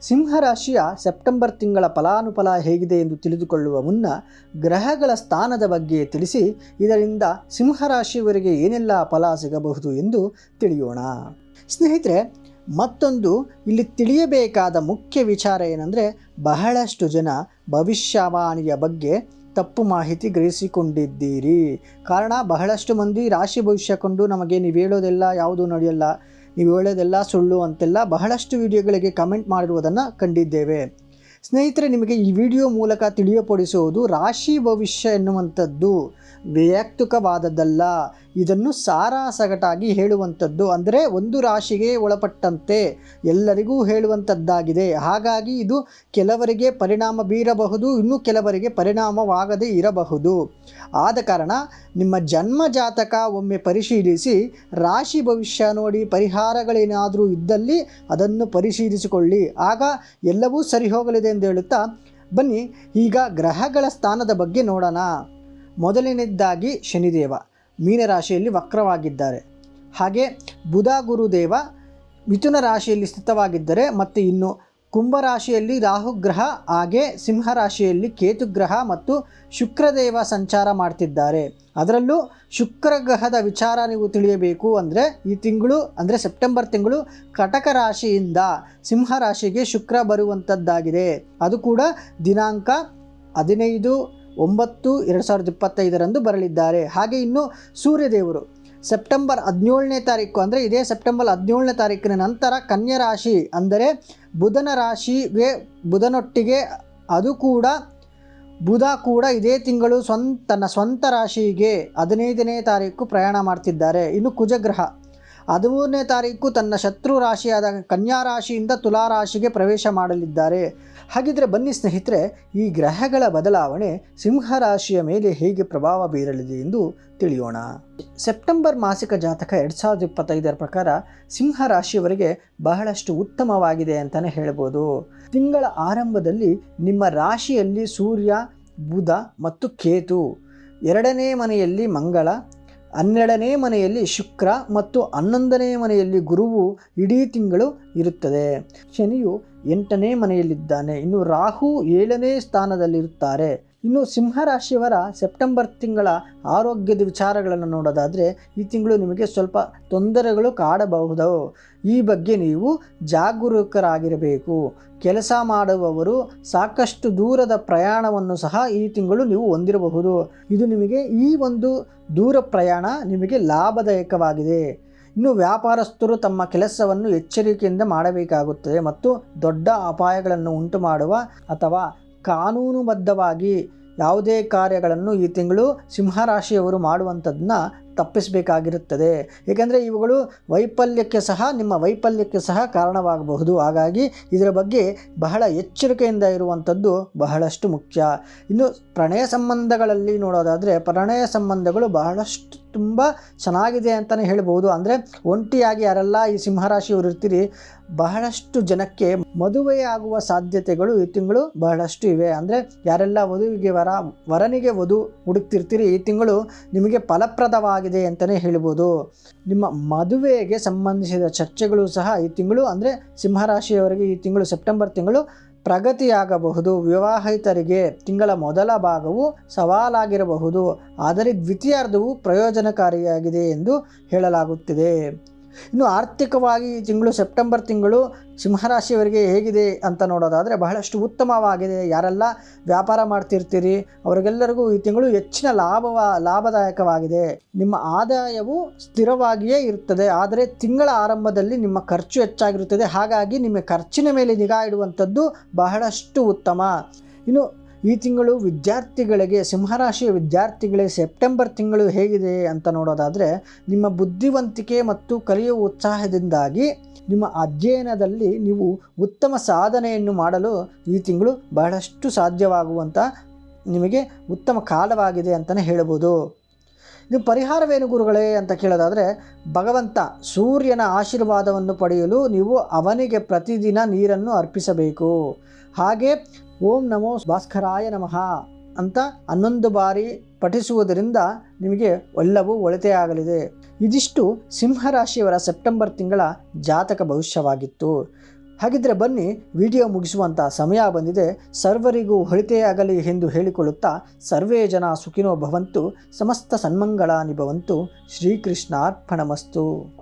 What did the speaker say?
ಸಿಂಹರಾಶಿಯ September ತಿಂಗಳ ಫಲಾನುಫಲ ಹೇಗಿದೆ ಎಂದು ತಿಳಿದುಕೊಳ್ಳುವ ಮುನ್ನ ಗ್ರಹಗಳ ಸ್ಥಾನದ ಬಗ್ಗೆ ತಿಳಿಸಿ, ಇದರಿಂದ ಸಿಂಹರಾಶಿಯವರಿಗೆ ಏನೆಲ್ಲ ಫಲ ಸಿಗಬಹುದು ಎಂದು ತಿಳಿಯೋಣ. ಸ್ನೇಹಿತರೆ, ಮತ್ತೊಂದು ಇಲ್ಲಿ ತಿಳಿಯಬೇಕಾದ ಮುಖ್ಯ ವಿಚಾರ ಏನಂದರೆ, ಬಹಳಷ್ಟು ಜನ ಭವಿಷ್ಯವಾಣಿಯ ಬಗ್ಗೆ ತಪ್ಪು ಮಾಹಿತಿ ಗ್ರಹಿಸಿಕೊಂಡಿದ್ದೀರಿ. ಕಾರಣ, ಬಹಳಷ್ಟು ಮಂದಿ ರಾಶಿ ಭವಿಷ್ಯ ಕೊಂಡು ನಮಗೆ ನೀವು ಹೇಳೋದೆಲ್ಲ ಯಾವುದು ನಡೆಯಲ್ಲ. ನೀವು ಹೇಳೋದೆಲ್ಲ ಸುಳ್ಳು ಅಂತೆಲ್ಲ ಬಹಳಷ್ಟು ವಿಡಿಯೋಗಳಿಗೆ ಕಮೆಂಟ್ ಮಾಡಿರುವುದನ್ನು ಕಂಡಿದ್ದೇವೆ. ಸ್ನೇಹಿತರೆ, ನಿಮಗೆ ಈ ವಿಡಿಯೋ ಮೂಲಕ ತಿಳಿಯಪಡಿಸುವುದು ರಾಶಿ ಭವಿಷ್ಯ ಎನ್ನುವಂಥದ್ದು ವೈಯಕ್ತಿಕವಾದದ್ದಲ್ಲ. ಇದನ್ನು ಸಾರಾಸಗಟಾಗಿ ಹೇಳುವಂಥದ್ದು ಅಂದರೆ ಒಂದು ರಾಶಿಗೆ ಒಳಪಟ್ಟಂತೆ ಎಲ್ಲರಿಗೂ ಹೇಳುವಂಥದ್ದಾಗಿದೆ. ಹಾಗಾಗಿ ಇದು ಕೆಲವರಿಗೆ ಪರಿಣಾಮ ಬೀರಬಹುದು, ಇನ್ನು ಕೆಲವರಿಗೆ ಪರಿಣಾಮವಾಗದೇ ಇರಬಹುದು. ಆದ ಕಾರಣ ನಿಮ್ಮ ಜನ್ಮ ಜಾತಕ ಒಮ್ಮೆ ಪರಿಶೀಲಿಸಿ, ರಾಶಿ ಭವಿಷ್ಯ ನೋಡಿ ಪರಿಹಾರಗಳೇನಾದರೂ ಇದ್ದಲ್ಲಿ ಅದನ್ನು ಪರಿಶೀಲಿಸಿಕೊಳ್ಳಿ. ಆಗ ಎಲ್ಲವೂ ಸರಿ ಹೋಗಲಿದೆ ಎಂದು ಹೇಳುತ್ತಾ, ಬನ್ನಿ, ಈಗ ಗ್ರಹಗಳ ಸ್ಥಾನದ ಬಗ್ಗೆ ನೋಡೋಣ. ಮೊದಲನೇದಾಗಿ ಶನಿದೇವ, ಮೀನರಾಶಿಯಲ್ಲಿ ವಕ್ರವಾಗಿದ್ದಾರೆ. ಹಾಗೆ ಬುಧ ಗುರುದೇವ ಮಿಥುನ ರಾಶಿಯಲ್ಲಿ ಸ್ಥಿತವಾಗಿದ್ದರೆ ಮತ್ತು ಇನ್ನು ಕುಂಭರಾಶಿಯಲ್ಲಿ ರಾಹುಗ್ರಹ ಹಾಗೆ ಸಿಂಹರಾಶಿಯಲ್ಲಿ ಕೇತುಗ್ರಹ ಮತ್ತು ಶುಕ್ರದೇವ ಸಂಚಾರ ಮಾಡ್ತಿದ್ದಾರೆ. ಅದರಲ್ಲೂ ಶುಕ್ರ ಗ್ರಹದ ವಿಚಾರ ನೀವು ತಿಳಿಯಬೇಕು ಅಂದರೆ ಈ ತಿಂಗಳು ಅಂದರೆ ಸೆಪ್ಟೆಂಬರ್ ತಿಂಗಳು ಕಟಕ ರಾಶಿಯಿಂದ ಸಿಂಹರಾಶಿಗೆ ಶುಕ್ರ ಬರುವಂಥದ್ದಾಗಿದೆ ಅದು ಕೂಡ ದಿನಾಂಕ ಹದಿನೈದು ಒಂಬತ್ತು ಎರಡು ಸಾವಿರದ ಇಪ್ಪತ್ತೈದರಂದು ಬರಲಿದ್ದಾರೆ. ಹಾಗೆ ಇನ್ನು ಸೂರ್ಯದೇವರು ಸೆಪ್ಟೆಂಬರ್ ಹದಿನೇಳನೇ ತಾರೀಕು ಅಂದರೆ ಇದೇ ಸೆಪ್ಟೆಂಬರ್ ಹದಿನೇಳನೇ ತಾರೀಕಿನ ನಂತರ ಕನ್ಯಾ ರಾಶಿ ಅಂದರೆ ಬುಧನ ರಾಶಿಗೆ ಬುಧನೊಟ್ಟಿಗೆ ಅದು ಕೂಡ, ಬುಧ ಕೂಡ ಇದೇ ತಿಂಗಳು ಸ್ವಂತ, ತನ್ನ ಸ್ವಂತ ರಾಶಿಗೆ ಹದಿನೈದನೇ ತಾರೀಕು ಪ್ರಯಾಣ ಮಾಡ್ತಿದ್ದಾರೆ. ಇನ್ನು ಕುಜಗ್ರಹ. ಹದಿಮೂರನೇ ತಾರೀಕು ತನ್ನ ಶತ್ರು ರಾಶಿಯಾದ ಕನ್ಯಾ ರಾಶಿಯಿಂದ ತುಲಾ ರಾಶಿಗೆ ಪ್ರವೇಶ ಮಾಡಲಿದ್ದಾರೆ. ಹಾಗಿದ್ರೆ ಬನ್ನಿ ಸ್ನೇಹಿತರೆ, ಈ ಗ್ರಹಗಳ ಬದಲಾವಣೆ ಸಿಂಹ ರಾಶಿಯ ಮೇಲೆ ಹೇಗೆ ಪ್ರಭಾವ ಬೀರಲಿದೆ ಎಂದು ತಿಳಿಯೋಣ. ಸೆಪ್ಟೆಂಬರ್ ಮಾಸಿಕ ಜಾತಕ ಎರಡು ಸಾವಿರದ ಇಪ್ಪತ್ತೈದರ ಪ್ರಕಾರ ಸಿಂಹ ರಾಶಿಯವರಿಗೆ ಬಹಳಷ್ಟು ಉತ್ತಮವಾಗಿದೆ ಅಂತಲೇ ಹೇಳ್ಬೋದು. ತಿಂಗಳ ಆರಂಭದಲ್ಲಿ ನಿಮ್ಮ ರಾಶಿಯಲ್ಲಿ ಸೂರ್ಯ, ಬುಧ ಮತ್ತು ಕೇತು. ಎರಡನೇ ಮನೆಯಲ್ಲಿ ಮಂಗಳ ಹನ್ನೆರಡನೇ ಮನೆಯಲ್ಲಿ ಶುಕ್ರ ಮತ್ತು ಹನ್ನೊಂದನೇ ಮನೆಯಲ್ಲಿ ಗುರುವು ಇಡೀ ತಿಂಗಳು ಇರುತ್ತದೆ. ಶನಿಯು ಎಂಟನೇ ಮನೆಯಲ್ಲಿದ್ದಾನೆ. ಇನ್ನು ರಾಹು ಏಳನೇ ಸ್ಥಾನದಲ್ಲಿರುತ್ತಾರೆ. ಇನ್ನು ಸಿಂಹರಾಶಿಯವರ ಸೆಪ್ಟೆಂಬರ್ ತಿಂಗಳ ಆರೋಗ್ಯದ ವಿಚಾರಗಳನ್ನು ನೋಡೋದಾದರೆ ಈ ತಿಂಗಳು ನಿಮಗೆ ಸ್ವಲ್ಪ ತೊಂದರೆಗಳು ಕಾಡಬಹುದು. ಈ ಬಗ್ಗೆ ನೀವು ಜಾಗರೂಕರಾಗಿರಬೇಕು. ಕೆಲಸ ಮಾಡುವವರು ಸಾಕಷ್ಟು ದೂರದ ಪ್ರಯಾಣವನ್ನು ಸಹ ಈ ತಿಂಗಳು ನೀವು ಹೊಂದಿರಬಹುದು. ಇದು ನಿಮಗೆ ಈ ಒಂದು ದೂರ ಪ್ರಯಾಣ ನಿಮಗೆ ಲಾಭದಾಯಕವಾಗಿದೆ. ಇನ್ನು ವ್ಯಾಪಾರಸ್ಥರು ತಮ್ಮ ಕೆಲಸವನ್ನು ಎಚ್ಚರಿಕೆಯಿಂದ ಮಾಡಬೇಕಾಗುತ್ತದೆ ಮತ್ತು ದೊಡ್ಡ ಅಪಾಯಗಳನ್ನು ಉಂಟು ಮಾಡುವ ಅಥವಾ ಕಾನೂನುಬದ್ಧವಾಗಿ ಯಾವುದೇ ಕಾರ್ಯಗಳನ್ನು ಈ ತಿಂಗಳು ಸಿಂಹರಾಶಿಯವರು ಮಾಡುವಂಥದ್ದನ್ನ ತಪ್ಪಿಸಬೇಕಾಗಿರುತ್ತದೆ. ಏಕೆಂದರೆ ಇವುಗಳು ವೈಫಲ್ಯಕ್ಕೆ ಸಹ, ನಿಮ್ಮ ವೈಫಲ್ಯಕ್ಕೆ ಸಹ ಕಾರಣವಾಗಬಹುದು. ಹಾಗಾಗಿ ಇದರ ಬಗ್ಗೆ ಬಹಳ ಎಚ್ಚರಿಕೆಯಿಂದ ಇರುವಂಥದ್ದು ಬಹಳಷ್ಟು ಮುಖ್ಯ. ಇನ್ನು ಪ್ರಣಯ ಸಂಬಂಧಗಳಲ್ಲಿ ನೋಡೋದಾದರೆ, ಪ್ರಣಯ ಸಂಬಂಧಗಳು ಬಹಳಷ್ಟು ತುಂಬ ಚೆನ್ನಾಗಿದೆ ಅಂತಲೇ ಹೇಳ್ಬೋದು. ಅಂದರೆ ಒಂಟಿಯಾಗಿ ಯಾರೆಲ್ಲ ಈ ಸಿಂಹರಾಶಿಯವರು ಇರ್ತೀರಿ, ಬಹಳಷ್ಟು ಜನಕ್ಕೆ ಮದುವೆಯಾಗುವ ಸಾಧ್ಯತೆಗಳು ಈ ತಿಂಗಳು ಬಹಳಷ್ಟು ಇವೆ. ಅಂದರೆ ಯಾರೆಲ್ಲ ವಧುವಿಗೆ ವರ, ವರನಿಗೆ ವಧು ಹುಡುಕ್ತಿರ್ತೀರಿ, ಈ ತಿಂಗಳು ನಿಮಗೆ ಫಲಪ್ರದವಾಗಿದೆ ಅಂತಲೇ ಹೇಳ್ಬೋದು. ನಿಮ್ಮ ಮದುವೆಗೆ ಸಂಬಂಧಿಸಿದ ಚರ್ಚೆಗಳು ಸಹ ಈ ತಿಂಗಳು, ಅಂದರೆ ಸಿಂಹರಾಶಿಯವರಿಗೆ ಈ ತಿಂಗಳು, ಸೆಪ್ಟೆಂಬರ್ ತಿಂಗಳು ಪ್ರಗತಿಯಾಗಬಹುದು. ವಿವಾಹಿತರಿಗೆ ತಿಂಗಳ ಮೊದಲ ಭಾಗವು ಸವಾಲಾಗಿರಬಹುದು. ಆದರೆ ದ್ವಿತೀಯಾರ್ಧವು ಪ್ರಯೋಜನಕಾರಿಯಾಗಿದೆ ಎಂದು ಹೇಳಲಾಗುತ್ತಿದೆ. ಇನ್ನು ಆರ್ಥಿಕವಾಗಿ ತಿಂಗಳು ಸೆಪ್ಟೆಂಬರ್ ತಿಂಗಳು ಸಿಂಹರಾಶಿಯವರಿಗೆ ಹೇಗಿದೆ ಅಂತ ನೋಡೋದಾದರೆ ಬಹಳಷ್ಟು ಉತ್ತಮವಾಗಿದೆ. ಯಾರೆಲ್ಲ ವ್ಯಾಪಾರ ಮಾಡ್ತಿರ್ತೀರಿ, ಅವರಿಗೆಲ್ಲರಿಗೂ ಈ ತಿಂಗಳು ಹೆಚ್ಚಿನ ಲಾಭವ, ಲಾಭದಾಯಕವಾಗಿದೆ. ನಿಮ್ಮ ಆದಾಯವು ಸ್ಥಿರವಾಗಿಯೇ ಇರುತ್ತದೆ ಆದರೆ ತಿಂಗಳ ಆರಂಭದಲ್ಲಿ ನಿಮ್ಮ ಖರ್ಚು ಹೆಚ್ಚಾಗಿರುತ್ತದೆ. ಹಾಗಾಗಿ ನಿಮ್ಮ ಖರ್ಚಿನ ಮೇಲೆ ನಿಗಾ ಇಡುವಂಥದ್ದು ಬಹಳಷ್ಟು ಉತ್ತಮ. ಇನ್ನು ಈ ತಿಂಗಳು ವಿದ್ಯಾರ್ಥಿಗಳಿಗೆ, ಸಿಂಹರಾಶಿಯ ವಿದ್ಯಾರ್ಥಿಗಳಿಗೆ ಸೆಪ್ಟೆಂಬರ್ ತಿಂಗಳು ಹೇಗಿದೆ ಅಂತ ನೋಡೋದಾದರೆ, ನಿಮ್ಮ ಬುದ್ಧಿವಂತಿಕೆ ಮತ್ತು ಕಲಿಯುವ ಉತ್ಸಾಹದಿಂದಾಗಿ ನಿಮ್ಮ ಅಧ್ಯಯನದಲ್ಲಿ ನೀವು ಉತ್ತಮ ಸಾಧನೆಯನ್ನು ಮಾಡಲು ಈ ತಿಂಗಳು ಬಹಳಷ್ಟು ಸಾಧ್ಯವಾಗುವಂಥ ನಿಮಗೆ ಉತ್ತಮ ಕಾಲವಾಗಿದೆ ಅಂತಲೇ ಹೇಳ್ಬೋದು. ನೀವು ಪರಿಹಾರವೇನು ಗುರುಗಳೇ ಅಂತ ಕೇಳೋದಾದರೆ, ಭಗವಂತ ಸೂರ್ಯನ ಆಶೀರ್ವಾದವನ್ನು ಪಡೆಯಲು ನೀವು ಅವನಿಗೆ ಪ್ರತಿದಿನ ನೀರನ್ನು ಅರ್ಪಿಸಬೇಕು. ಹಾಗೆ ಓಂ ನಮೋ ಭಾಸ್ಕರಾಯ ನಮಃ ಅಂತ ಹನ್ನೊಂದು ಬಾರಿ ಪಠಿಸುವುದರಿಂದ ನಿಮಗೆ ಒಳ್ಳವೂ ಒಳಿತೆ ಆಗಲಿದೆ ಇದಿಷ್ಟು ಸಿಂಹರಾಶಿಯವರ ಸೆಪ್ಟೆಂಬರ್ ತಿಂಗಳ ಜಾತಕ ಭವಿಷ್ಯವಾಗಿತ್ತು. ಹಾಗಿದ್ರೆ ಬನ್ನಿ, ವಿಡಿಯೋ ಮುಗಿಸುವಂಥ ಸಮಯ ಬಂದಿದೆ. ಸರ್ವರಿಗೂ ಹೊಳಿತೆಯಾಗಲಿ ಎಂದು ಹೇಳಿಕೊಳ್ಳುತ್ತಾ ಸರ್ವೇ ಜನ ಸುಖಿನೋ ಭವಂತು, ಸಮಸ್ತ ಸನ್ಮಂಗಳಾನಿ ಭವಂತು, ಶ್ರೀಕೃಷ್ಣಾರ್ಪಣಮಸ್ತು.